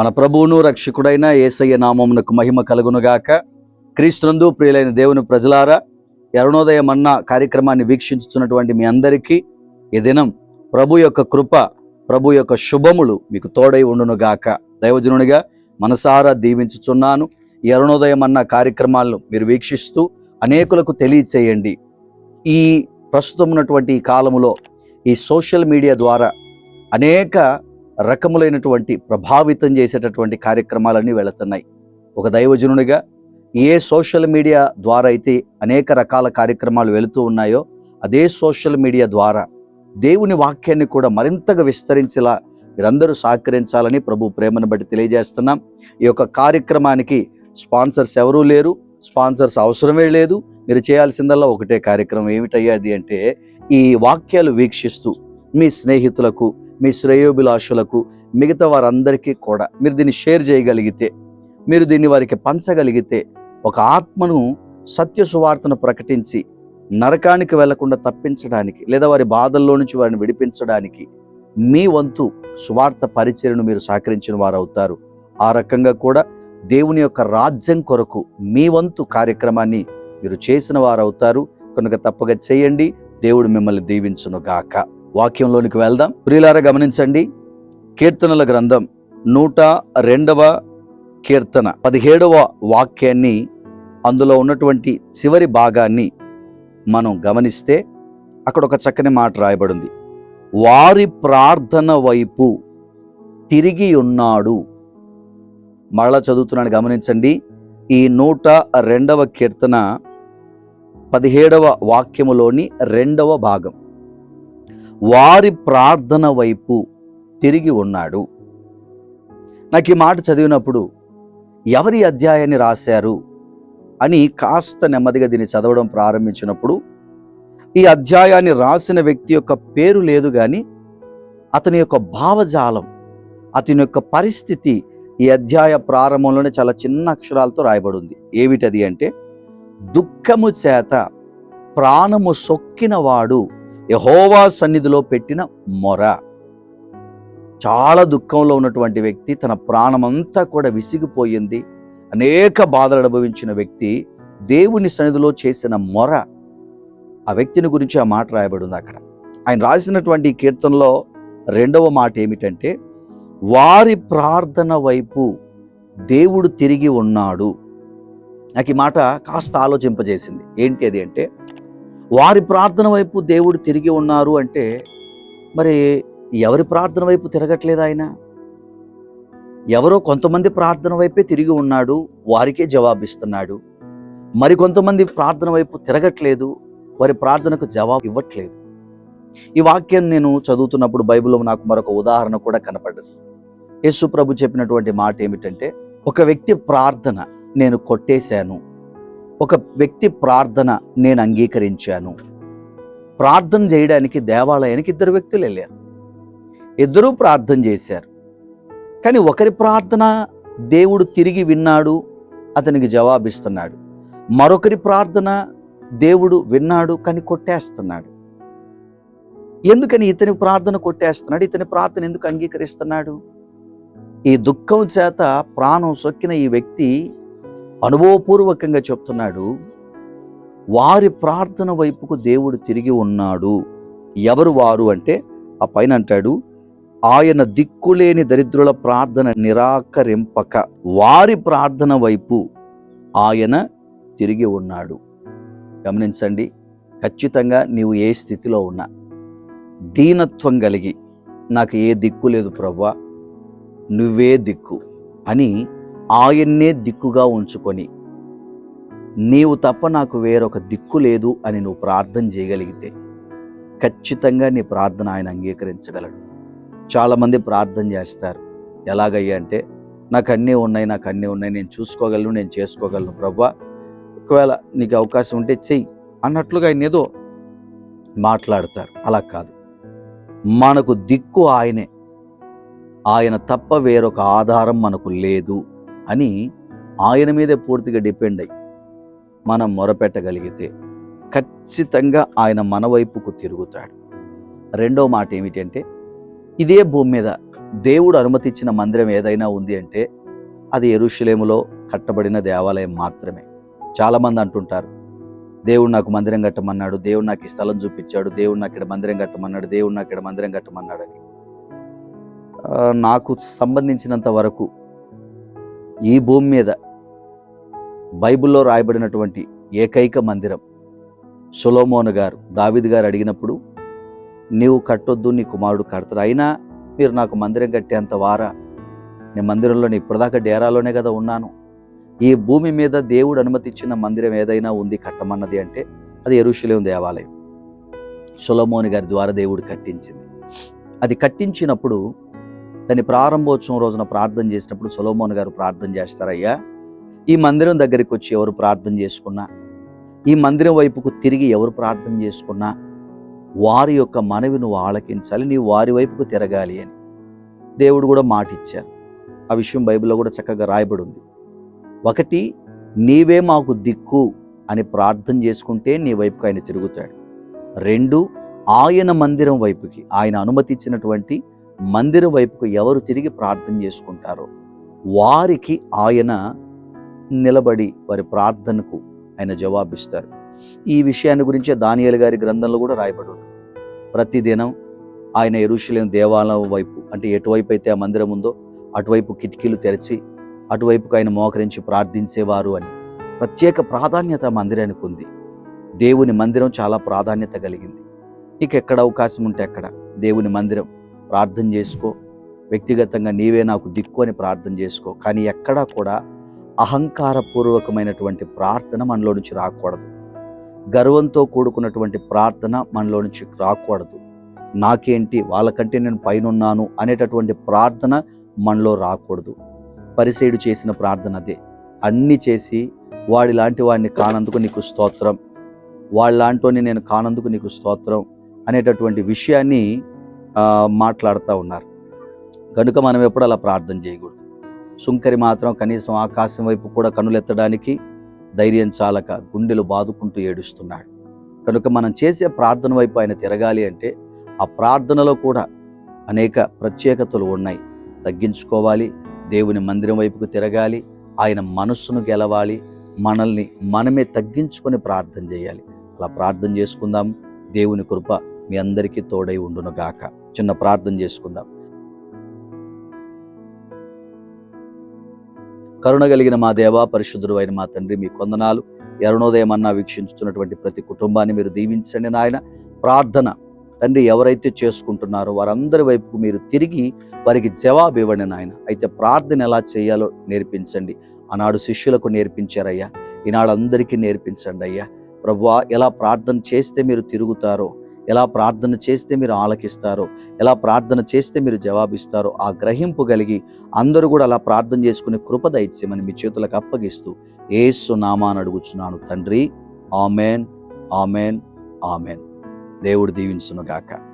మన ప్రభువును రక్షకుడైన ఏసయ్య నామమునకు మహిమ కలుగునుగాక. క్రీస్తునందు ప్రియులైన దేవుని ప్రజలారా అరుణోదయ అన్న కార్యక్రమాన్ని వీక్షించుతున్నటువంటి మీ అందరికీ ఈ దినం ప్రభు యొక్క కృప ప్రభు యొక్క శుభములు మీకు తోడై ఉండునుగాక. దైవజనునిగా మనసారా దీవించుచున్నాను. ఈ అరుణోదయం అన్న కార్యక్రమాలను మీరు వీక్షిస్తూ అనేకులకు తెలియచేయండి. ఈ ప్రస్తుతం ఉన్నటువంటి ఈ కాలములో ఈ సోషల్ మీడియా ద్వారా అనేక రకములైనటువంటి ప్రభావితం చేసేటటువంటి కార్యక్రమాలన్నీ వెళుతున్నాయి. ఒక దైవజనునిగా ఏ సోషల్ మీడియా ద్వారా అయితే అనేక రకాల కార్యక్రమాలు వెళుతూ ఉన్నాయో అదే సోషల్ మీడియా ద్వారా దేవుని వాక్యాన్ని కూడా మరింతగా విస్తరించేలా మీరందరూ సహకరించాలని ప్రభు ప్రేమను బట్టి తెలియజేస్తున్నాం. ఈ యొక్క కార్యక్రమానికి స్పాన్సర్స్ ఎవరూ లేరు స్పాన్సర్స్ అవసరమే లేదు. మీరు చేయాల్సిందల్లా ఒకటే కార్యక్రమం ఏమిటయ్యాది అంటే ఈ వాక్యాలు వీక్షిస్తూ మీ స్నేహితులకు మీ శ్రేయోభిలాషులకు మిగతా వారందరికీ కూడా మీరు దీన్ని షేర్ చేయగలిగితే మీరు దీన్ని వారికి పంచగలిగితే ఒక ఆత్మను సత్య సువార్తను ప్రకటించి నరకానికి వెళ్ళకుండా తప్పించడానికి లేదా వారి బాధల్లో నుంచి వారిని విడిపించడానికి మీ వంతు సువార్త పరిచయను మీరు సహకరించిన వారు అవుతారు ఆ రకంగా కూడా దేవుని యొక్క రాజ్యం కొరకు మీ వంతు కార్యక్రమాన్ని మీరు చేసిన వారు అవుతారు కనుక తప్పగా చేయండి. దేవుడు మిమ్మల్ని దీవించును గాక వాక్యంలోనికి వెళ్దాం. ప్రియులార గమనించండి. కీర్తనల గ్రంథం నూట రెండవ కీర్తన పదిహేడవ వాక్యాన్ని అందులో ఉన్నటువంటి చివరి భాగాన్ని మనం గమనిస్తే అక్కడ ఒక చక్కని మాట రాయబడింది. వారి ప్రార్థన వైపు తిరిగి ఉన్నాడు. మరలా చదువుతున్నాను గమనించండి. ఈ నూట రెండవ కీర్తన పదిహేడవ వాక్యములోని రెండవ భాగం. వారి ప్రార్థన వైపు తిరిగి ఉన్నాడు. నాకు ఈ మాట చదివినప్పుడు ఎవరి అధ్యాయాన్ని రాశారు అని కాస్త నెమ్మదిగా దీన్ని చదవడం ప్రారంభించినప్పుడు ఈ అధ్యాయాన్ని రాసిన వ్యక్తి యొక్క పేరు లేదు కానీ అతని యొక్క భావజాలం అతని యొక్క పరిస్థితి ఈ అధ్యాయ ప్రారంభంలోనే చాలా చిన్న అక్షరాలతో రాయబడి ఏమిటది అంటే దుఃఖము చేత ప్రాణము సొక్కినవాడు యహోవా సన్నిధిలో పెట్టిన మొర. చాలా దుఃఖంలో ఉన్నటువంటి వ్యక్తి తన ప్రాణమంతా కూడా విసిగిపోయింది. అనేక బాధలు అనుభవించిన వ్యక్తి దేవుని సన్నిధిలో చేసిన మొర. ఆ వ్యక్తిని గురించి ఆ మాట రాయబడింది అక్కడ. ఆయన రాసినటువంటి కీర్తనలో రెండవ మాట ఏమిటంటే వారి ప్రార్థన వైపు దేవుడు తిరిగి ఉన్నాడు. నాకు ఈ మాట కాస్త ఆలోచింపజేసింది. ఏంటి అది అంటే వారి ప్రార్థన వైపు దేవుడు తిరిగి ఉన్నారు అంటే మరి ఎవరి ప్రార్థన వైపు తిరగట్లేదు ఆయన? ఎవరో కొంతమంది ప్రార్థన వైపే తిరిగి ఉన్నాడు వారికే జవాబిస్తున్నాడు. మరి కొంతమంది ప్రార్థన వైపు తిరగట్లేదు వారి ప్రార్థనకు జవాబు ఇవ్వట్లేదు. ఈ వాక్యం నేను చదువుతున్నప్పుడు బైబిల్లో నాకు మరొక ఉదాహరణ కూడా కనపడదు. యేసు ప్రభు చెప్పినటువంటి మాట ఏమిటంటే ఒక వ్యక్తి ప్రార్థన నేను కొట్టేశాను ఒక వ్యక్తి ప్రార్థన నేను అంగీకరించాను. ప్రార్థన చేయడానికి దేవాలయానికి ఇద్దరు వ్యక్తులు వెళ్ళారు. ఇద్దరూ ప్రార్థన చేశారు. కానీ ఒకరి ప్రార్థన దేవుడు తిరిగి విన్నాడు అతనికి జవాబిస్తున్నాడు. మరొకరి ప్రార్థన దేవుడు విన్నాడు కానీ కొట్టేస్తున్నాడు. ఎందుకని ఇతని ప్రార్థన కొట్టేస్తున్నాడు? ఇతని ప్రార్థన ఎందుకు అంగీకరిస్తున్నాడు? ఈ దుఃఖం చేత ప్రాణం సొక్కిన ఈ వ్యక్తి అనుభవపూర్వకంగా చెప్తున్నాడు వారి ప్రార్థన వైపుకు దేవుడు తిరిగి ఉన్నాడు. ఎవరు వారు అంటే ఆ పైన అంటాడు ఆయన దిక్కులేని దరిద్రుల ప్రార్థన నిరాకరింపక వారి ప్రార్థన వైపు ఆయన తిరిగి ఉన్నాడు. గమనించండి ఖచ్చితంగా నీవు ఏ స్థితిలో ఉన్నా దీనత్వం కలిగి నాకు ఏ దిక్కు లేదు ప్రవ్వా నువ్వే దిక్కు అని ఆయన్నే దిక్కుగా ఉంచుకొని. నీవు తప్ప నాకు వేరొక దిక్కు లేదు అని నువ్వు ప్రార్థన చేయగలిగితే ఖచ్చితంగా నీ ప్రార్థన ఆయన అంగీకరించగలడు. చాలామంది ప్రార్థన చేస్తారు. ఎలాగయ్యా అంటే నాకు అన్నీ ఉన్నాయి నాకు అన్నీ ఉన్నాయి నేను చూసుకోగలను నేను చేసుకోగలను ప్రభా. ఒకవేళ నీకు అవకాశం ఉంటే చెయ్యి అన్నట్లుగా ఆయన ఏదో మాట్లాడతారు. అలా కాదు. మనకు దిక్కు ఆయనే. ఆయన తప్ప వేరొక ఆధారం మనకు లేదు. అని ఆయన మీదే పూర్తిగా డిపెండ్ అయ్యి మనం మొరపెట్టగలిగితే ఖచ్చితంగా ఆయన మన వైపుకు తిరుగుతాడు. రెండో మాట ఏమిటంటే ఇదే భూమి మీద దేవుడు అనుమతించిన మందిరం ఏదైనా ఉంది అంటే అది ఎరుషులేములో కట్టబడిన దేవాలయం మాత్రమే. చాలామంది అంటుంటారు దేవుడు నాకు మందిరం కట్టమన్నాడు దేవుడు నాకు ఈ స్థలం చూపించాడు దేవుడు నాకు ఇక్కడ మందిరం కట్టమన్నాడు దేవుడు నాకు ఇక్కడ మందిరం కట్టమన్నాడు అని నాకు సంబంధించినంత వరకు ఈ భూమి మీద బైబిల్లో రాయబడినటువంటి ఏకైక మందిరం. సులోమోను గారు దావిద్ గారు అడిగినప్పుడు నీవు కట్టొద్దు నీ కుమారుడు కడతాడు. అయినా మీరు నాకు మందిరం కట్టేంత వారా? నేను మందిరంలో ఇప్పటిదాకా డేరాలోనే కదా ఉన్నాను. ఈ భూమి మీద దేవుడు అనుమతిచ్చిన మందిరం ఏదైనా ఉంది కట్టమన్నది అంటే అది ఎరుషులేం దేవాలయం. సులమోని గారి ద్వారా దేవుడు కట్టించింది. అది కట్టించినప్పుడు దాని ప్రారంభోత్సవం రోజున ప్రార్థన చేసినప్పుడు సొలోమోన్ గారు ప్రార్థన చేస్తారయ్యా. ఈ మందిరం దగ్గరికి వచ్చి ఎవరు ప్రార్థన చేసుకున్నా? ఈ మందిరం వైపుకు తిరిగి ఎవరు ప్రార్థన చేసుకున్నా? వారి యొక్క మనవి నువ్వు ఆలకించాలి నీవు వారి వైపుకు తిరగాలి అని. దేవుడు కూడా మాట ఇచ్చారు ఆ విషయం బైబిల్లో కూడా చక్కగా రాయబడి ఉంది ఒకటి నీవే మాకు దిక్కు అని ప్రార్థన చేసుకుంటే నీ వైపుకు ఆయన తిరుగుతాడు. రెండు ఆయన మందిరం వైపుకి ఆయన అనుమతి ఇచ్చినటువంటి మందిరం వైపుకు ఎవరు తిరిగి ప్రార్థన చేసుకుంటారో వారికి ఆయన నిలబడి వారి ప్రార్థనకు ఆయన జవాబిస్తారు. ఈ విషయాన్ని గురించే దానియాల గారి గ్రంథంలో కూడా రాయబడి ఉంది ప్రతిదినం ఆయన ఎరుషులేం దేవాలయం వైపు అంటే ఎటువైపు అయితే ఆ మందిరం ఉందో అటువైపు కిటికీలు తెరిచి అటువైపుకు ఆయన మోకరించి ప్రార్థించేవారు అని. ప్రత్యేక ప్రాధాన్యత మందిరానికి ఉంది. దేవుని మందిరం చాలా ప్రాధాన్యత కలిగింది. నీకు ఎక్కడ అవకాశం ఉంటే అక్కడ. దేవుని మందిరం ప్రార్థన చేసుకో. వ్యక్తిగతంగా నీవే నాకు దిక్కు అని ప్రార్థన చేసుకో. కానీ ఎక్కడా కూడా అహంకారపూర్వకమైనటువంటి ప్రార్థన మనలో నుంచి రాకూడదు. గర్వంతో కూడుకున్నటువంటి ప్రార్థన మనలో నుంచి రాకూడదు. నాకేంటి? వాళ్ళకంటే నేను పైనున్నాను అనేటటువంటి ప్రార్థన మనలో రాకూడదు. పరిసేయుడు చేసిన ప్రార్థన అదే. అన్ని చేసి వాడి లాంటి వాడిని కానందుకు నీకు స్తోత్రం. వాళ్ళలాంటి నేను కానందుకు నీకు స్తోత్రం అనేటటువంటి విషయాన్ని మాట్లాడుతూ ఉన్నారు. కనుక మనం ఎప్పుడు అలా ప్రార్థన చేయకూడదు. సుంకరి మాత్రం కనీసం ఆకాశం వైపు కూడా కనులెత్తడానికి ధైర్యం చాలక గుండెలు బాదుకుంటూ ఏడుస్తున్నాడు. కనుక మనం చేసే ప్రార్థన వైపు ఆయన తిరగాలి అంటే ఆ ప్రార్థనలో కూడా అనేక ప్రత్యేకతలు ఉన్నాయి. తగ్గించుకోవాలి దేవుని మందిరం వైపుకు తిరగాలి ఆయన మనస్సును గెలవాలి మనల్ని మనమే తగ్గించుకొని ప్రార్థన చేయాలి. అలా ప్రార్థన చేసుకుందాం. దేవుని కృప మీ అందరికీ తోడై ఉండునుగాక. గాక చిన్న ప్రార్థన చేసుకుందాం. కరుణ కలిగిన మా దేవా పరిశుద్ధుడు అయిన మా తండ్రి మీ కొందనాలు ఎరుణోదయం అన్నా వీక్షించుతున్నటువంటి ప్రతి కుటుంబాన్ని మీరు దీవించండి నాయన. ప్రార్థన తండ్రి ఎవరైతే చేసుకుంటున్నారో వారందరి వైపుకు మీరు తిరిగి వారికి జవాబు ఇవ్వండి నాయన. అయితే ప్రార్థన ఎలా చేయాలో నేర్పించండి. ఆనాడు శిష్యులకు నేర్పించారయ్యా. ఈనాడు అందరికీ నేర్పించండి అయ్యా. ప్రభువా ఎలా ప్రార్థన చేస్తే మీరు తిరుగుతారో ఎలా ప్రార్థన చేస్తే మీరు ఆలకిస్తారో ఎలా ప్రార్థన చేస్తే మీరు జవాబిస్తారో ఆ గ్రహింపు కలిగి అందరూ కూడా అలా ప్రార్థన చేసుకునే కృప దయచేయమని మీ చేతులకు అప్పగిస్తూ ఏసు నామాన్ని అడుగుచున్నాను తండ్రి. Amen amen amen. దేవుడు దీవించును గాక